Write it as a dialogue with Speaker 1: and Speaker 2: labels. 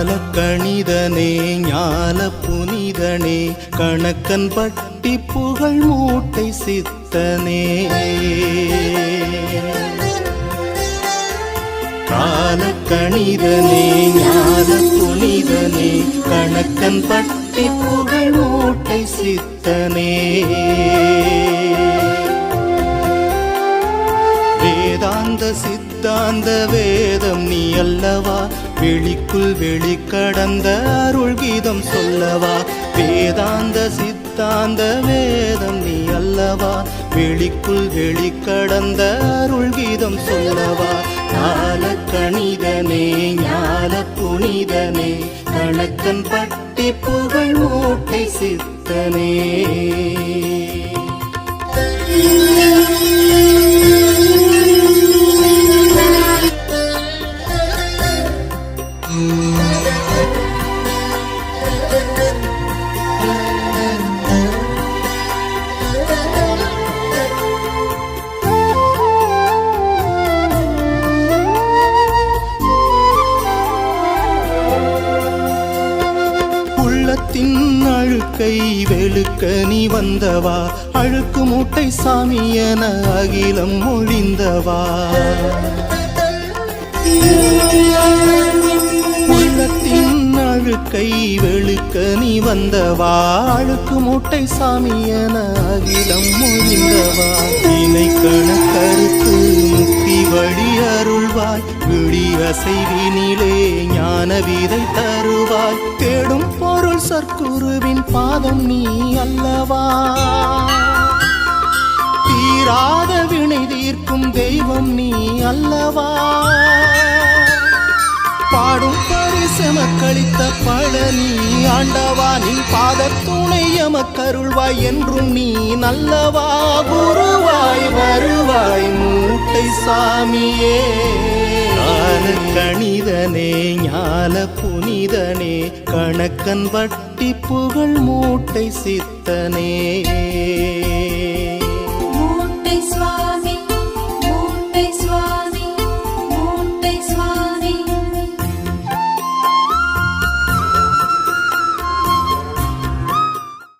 Speaker 1: ஞால கணிதனே ஞால புனிதனே கணக்கன் பட்டி புகழ் மூட்டை சித்தனே. கால கணிதனே ஞால புனிதனே கணக்கன் பட்டி புகழ் மூட்டை சித்தனே. வேதாந்த சித்தாந்த வேதம் நீ அல்லவா? வெளிக்குள் வெளி கடந்த அருள் கீதம் சொல்லவா? வேதாந்த சித்தாந்த வேதம் நீ அல்லவா? வெளிக்குள் வெளி கடந்த அருள் கீதம் சொல்லவா? ஞான கணிதனே ஞான புனிதனே கணக்கன் பட்டி புகழ் மூட்டை சித்தனே. உள்ளத்தின் அழுக்கை வெளுக்க நீ வந்தவா? அழுக்கு மூட்டை சாமி என அகிலம் ஒழிந்தவா? அழுக்கை வெளுக்க நீ வந்த வாழுக்கு மூட்டை சாமி என அகிலம் மொழிந்தவா? இணை கணக்கருத்து முக்தி வழி அருள்வாய். விழி அசைவினிலே ஞான விதை தருவாய். தேடும் பொருள் சர்க்குருவின் பாதம் நீ அல்லவா? தீராத வினை தீர்க்கும் தெய்வம் நீ அல்லவா? பாடும் பரிசெம கழித்த பழனி. ஆண்டவா நின் பாத துணை எமக்கருள்வாய் என்றும் நீ நல்லவா. குருவாய் வருவாய் மூட்டை சாமியே. கணிதனே ஞால புனிதனே. கணக்கன் வட்டி புகழ் மூட்டை சித்தனே. மூட்டை சுவாமி